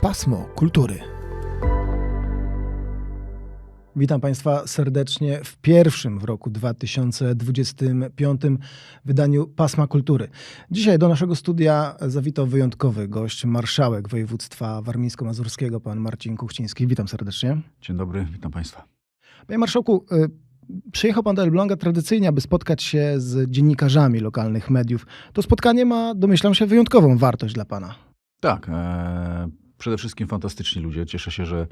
Pasmo kultury. Witam Państwa serdecznie w pierwszym w roku 2025 wydaniu Pasma Kultury. Dzisiaj do naszego studia zawitał wyjątkowy gość, marszałek województwa warmińsko-mazurskiego, pan Marcin Kuchciński. Witam serdecznie. Dzień dobry, witam Państwa. Panie Marszałku, y, przyjechał pan do Elbląga tradycyjnie, aby spotkać się z dziennikarzami lokalnych mediów. To spotkanie ma, domyślam się, wyjątkową wartość dla pana. Tak, e, przede wszystkim fantastyczni ludzie. Cieszę się, że,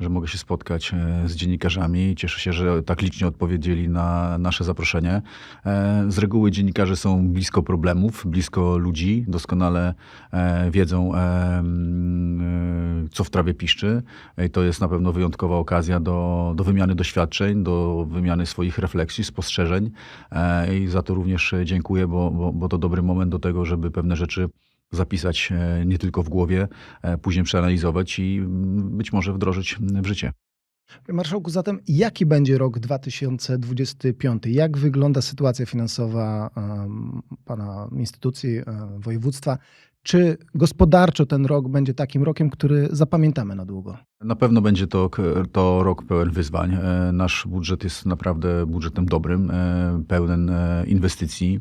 że mogę się spotkać e, z dziennikarzami. Cieszę się, że tak licznie odpowiedzieli na nasze zaproszenie. E, z reguły dziennikarze są blisko problemów, blisko ludzi, doskonale e, wiedzą, mm, co w trawie piszczy. I to jest na pewno wyjątkowa okazja do, do wymiany doświadczeń, do wymiany swoich refleksji, spostrzeżeń. I za to również dziękuję, bo, bo, bo to dobry moment do tego, żeby pewne rzeczy zapisać e, nie tylko w głowie, e, później przeanalizować i mm, być może wdrożyć w życie. Marszałku, zatem jaki będzie rok 2025? Jak wygląda sytuacja finansowa pana instytucji, e, województwa? Czy gospodarczo ten rok będzie takim rokiem, który zapamiętamy na długo? Na pewno będzie to, to rok pełen wyzwań. E, Nasz budżet jest naprawdę budżetem dobrym, e, pełen e, inwestycji,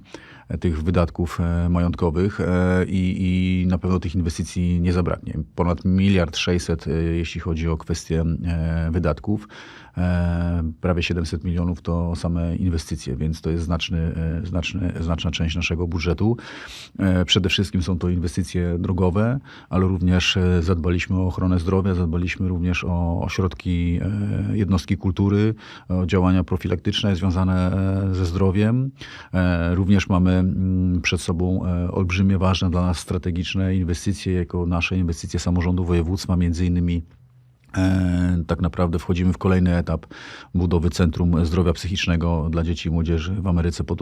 tych wydatków majątkowych i, i na pewno tych inwestycji nie zabraknie. Ponad miliard sześćset, e, jeśli chodzi o kwestie e, wydatków. Prawie 700 milionów to same inwestycje, więc to jest znaczny, znaczny, znaczna część naszego budżetu. Przede wszystkim są to inwestycje drogowe, ale również zadbaliśmy o ochronę zdrowia, zadbaliśmy również o ośrodki e, jednostki kultury, o działania profilaktyczne związane e, ze zdrowiem. E, Również mamy mm, przed sobą olbrzymie, ważne dla nas strategiczne inwestycje, jako nasze inwestycje samorządu województwa, między innymi Tak naprawdę wchodzimy w kolejny etap budowy Centrum Zdrowia Psychicznego dla dzieci i młodzieży w Ameryce pod.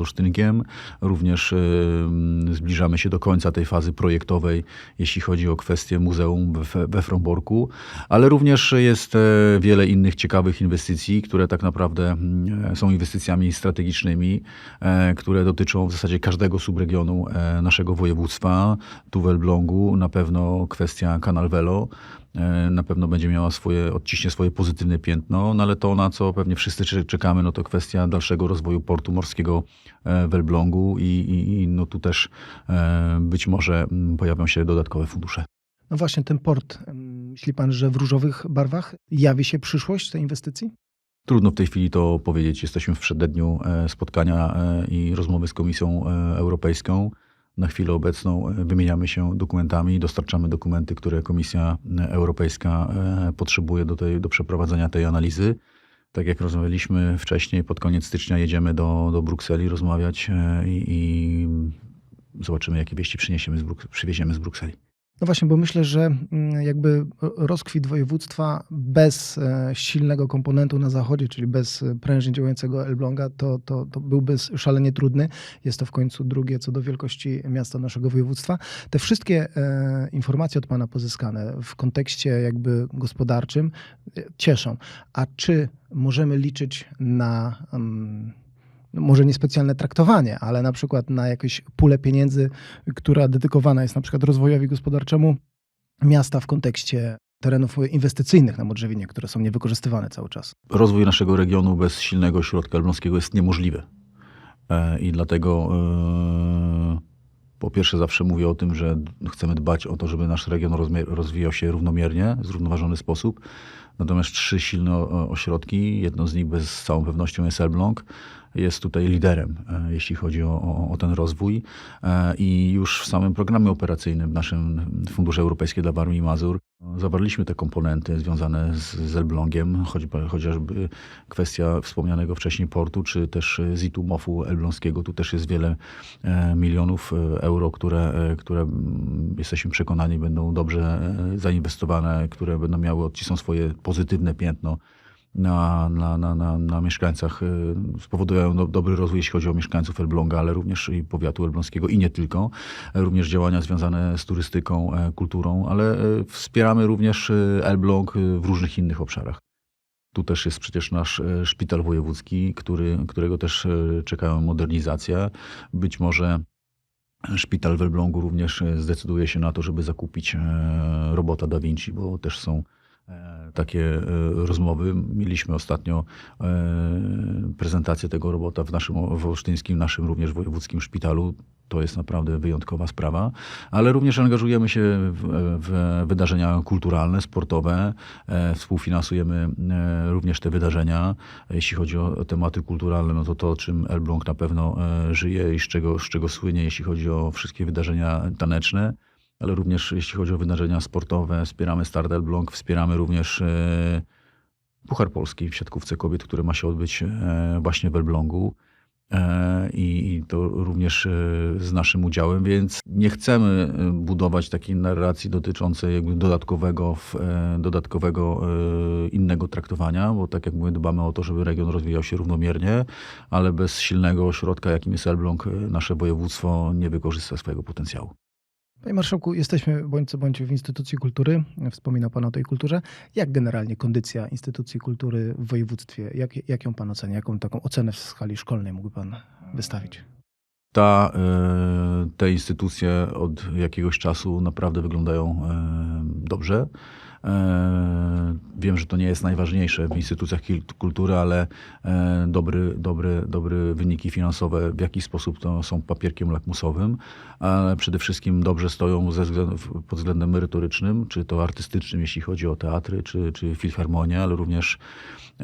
Również e, m, zbliżamy się do końca tej fazy projektowej, jeśli chodzi o kwestię muzeum we, Fromborku, ale również jest e, wiele innych ciekawych inwestycji, które tak naprawdę mm, są inwestycjami strategicznymi, e, które dotyczą w zasadzie każdego subregionu e, naszego województwa. Tu w Elblągu na pewno kwestia Kanal Velo, e, na pewno będzie miała swoje, odciśnie swoje pozytywne piętno, no ale to, na co pewnie wszyscy cze- czekamy, no to kwestia dalszego rozwoju portu morskiego e, w Elblągu i, i, i no tu też e, być może mm, pojawią się dodatkowe fundusze. No właśnie, ten port, myśli pan, że w różowych barwach jawi się przyszłość tej inwestycji? Trudno w tej chwili to powiedzieć. Jesteśmy w przededniu e, spotkania e, i rozmowy z Komisją e, Europejską. Na chwilę obecną e, wymieniamy się dokumentami dostarczamy dokumenty, które Komisja Europejska e, potrzebuje do, tej, do przeprowadzenia tej analizy. Tak jak rozmawialiśmy wcześniej, pod koniec stycznia jedziemy do, do Brukseli rozmawiać e, i, i zobaczymy, jakie wieści przyniesiemy z Bruk- przywieziemy z Brukseli. No właśnie, bo myślę, że mm, jakby rozkwit województwa bez e, silnego komponentu na zachodzie, czyli bez e, prężnie działającego Elbląga, to, to, to byłby szalenie trudny. Jest to w końcu drugie co do wielkości miasta naszego województwa. Te wszystkie e, informacje od Pana pozyskane w kontekście jakby gospodarczym cieszą. A czy możemy liczyć na... no może niespecjalne traktowanie, ale na przykład na jakieś pulę pieniędzy, która dedykowana jest na przykład rozwojowi gospodarczemu miasta w kontekście terenów inwestycyjnych na Modrzewinie, które są niewykorzystywane cały czas. rozwój naszego regionu bez silnego ośrodka elbląskiego jest niemożliwy. E, I dlatego e, po pierwsze zawsze mówię o tym, że chcemy dbać o to, żeby nasz region rozwijał się równomiernie, w zrównoważony sposób. Natomiast trzy silne o- ośrodki, jedno z nich bez z całą pewnością jest Elbląg, jest tutaj liderem, e, jeśli chodzi o, o, o ten rozwój. E, I już w samym programie operacyjnym, w naszym Fundusze Europejskie dla Warmii i Mazur, zawarliśmy te komponenty związane z, z Elblągiem, choćby, chociażby kwestia wspomnianego wcześniej portu, czy też ZIT-u MOF-u elbląskiego. Tu też jest wiele e, milionów e, euro, które, e, które mm, jesteśmy przekonani będą dobrze e, zainwestowane, które będą miały, odcisną swoje pozytywne piętno na, na, na, na, na mieszkańcach, e, spowodują do, dobry rozwój, jeśli chodzi o mieszkańców Elbląga, ale również i powiatu elbląskiego i nie tylko. E, Również działania związane z turystyką, e, kulturą, ale e, wspieramy również Elbląg w różnych innych obszarach. Tu też jest przecież nasz szpital wojewódzki, który, którego też czekają modernizacja. Być może Szpital w Elblągu również zdecyduje się na to, żeby zakupić robota Da Vinci, bo też są takie e, rozmowy. Mieliśmy ostatnio e, prezentację tego robota w naszym w olsztyńskim, naszym również wojewódzkim szpitalu. To jest naprawdę wyjątkowa sprawa, ale również angażujemy się w, w wydarzenia kulturalne, sportowe. E, Współfinansujemy e, również te wydarzenia. Jeśli chodzi o tematy kulturalne, no to to, czym Elbląg na pewno e, żyje i z czego, z czego słynie, jeśli chodzi o wszystkie wydarzenia taneczne, ale również jeśli chodzi o wydarzenia sportowe, wspieramy Start Elbląg, wspieramy również e, Puchar Polski w siatkówce kobiet, który ma się odbyć e, właśnie w Elblągu. E, I, to również z naszym udziałem, więc nie chcemy budować takiej narracji dotyczącej jakby dodatkowego, dodatkowego innego traktowania, bo tak jak mówię, dbamy o to, żeby region rozwijał się równomiernie, ale bez silnego ośrodka, jakim jest Elbląg, nasze województwo nie wykorzysta swojego potencjału. Panie Marszałku, jesteśmy bądź co bądź w instytucji kultury. Wspominał Pan o tej kulturze. Jak generalnie kondycja instytucji kultury w województwie? Jak, jak ją Pan ocenia? Jaką taką ocenę w skali szkolnej mógłby Pan wystawić? Ta, e, te instytucje od jakiegoś czasu naprawdę wyglądają e, dobrze. E, Wiem, że to nie jest najważniejsze w instytucjach kultury, ale e, dobry, dobry, dobre wyniki finansowe w jakiś sposób to są papierkiem lakmusowym, ale przede wszystkim dobrze stoją ze pod względem merytorycznym, czy to artystycznym, jeśli chodzi o teatry, czy, czy filharmonię, ale również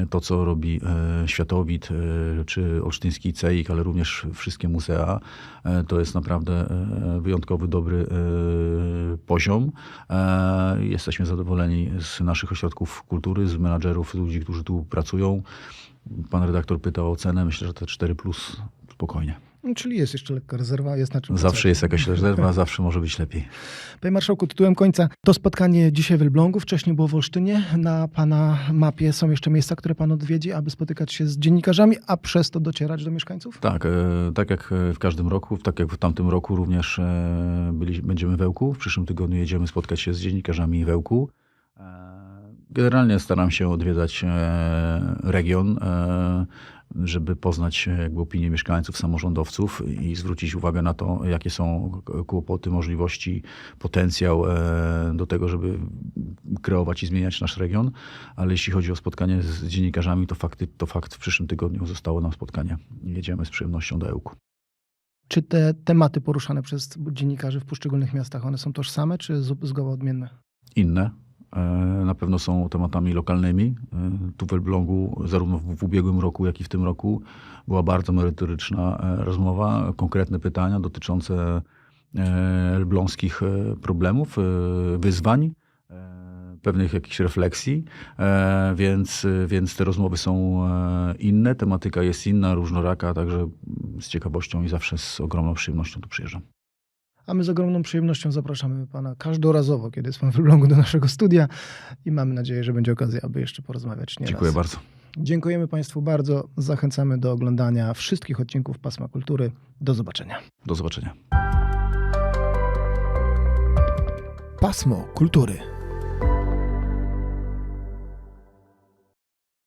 to, co robi e, Światowit, czy Olsztyński CEIK, ale również wszystkie muzea, to jest naprawdę wyjątkowy, dobry poziom. Jesteśmy zadowoleni z naszych ośrodków kultury, z menadżerów, ludzi, którzy tu pracują. Pan redaktor pytał o cenę, myślę, że te 4 plus spokojnie. Czyli jest jeszcze lekka rezerwa, jest na czym Zawsze pracować. jest jakaś rezerwa, zawsze może być lepiej. Panie Marszałku, tytułem końca to spotkanie dzisiaj w Elblągu, wcześniej było w Olsztynie. Na Pana mapie są jeszcze miejsca, które Pan odwiedzi, aby spotykać się z dziennikarzami, a przez to docierać do mieszkańców? Tak, e, tak jak w każdym roku, tak jak w tamtym roku również e, byli, będziemy w Ełku. W przyszłym tygodniu jedziemy spotkać się z dziennikarzami w Ełku. E, Generalnie staram się odwiedzać e, region, e, żeby poznać e, jakby opinię mieszkańców, samorządowców i zwrócić uwagę na to, jakie są kłopoty, możliwości, potencjał e, do tego, żeby kreować i zmieniać nasz region. Ale jeśli chodzi o spotkanie z dziennikarzami, to, fakty, to fakt w przyszłym tygodniu zostało nam spotkanie. Jedziemy z przyjemnością do Ełku. Czy te tematy poruszane przez dziennikarzy w poszczególnych miastach, one są tożsame, czy z- zgoła odmienne? Inne e, na pewno są tematami lokalnymi. E, Tu w Elblągu, zarówno w, ubiegłym roku, jak i w tym roku, była bardzo merytoryczna e, rozmowa, konkretne pytania dotyczące e, elbląskich e, problemów, e, wyzwań, e, pewnych jakichś refleksji, e, więc, więc te rozmowy są e, inne, tematyka jest inna, różnoraka, także z ciekawością i zawsze z ogromną przyjemnością tu przyjeżdżam. A my z ogromną przyjemnością zapraszamy Pana każdorazowo, kiedy jest Pan w Elblągu do naszego studia i mamy nadzieję, że będzie okazja, aby jeszcze porozmawiać. Nie Dziękuję raz. bardzo. Dziękujemy Państwu bardzo. Zachęcamy do oglądania wszystkich odcinków Pasma Kultury. Do zobaczenia. Do zobaczenia. Pasmo Kultury.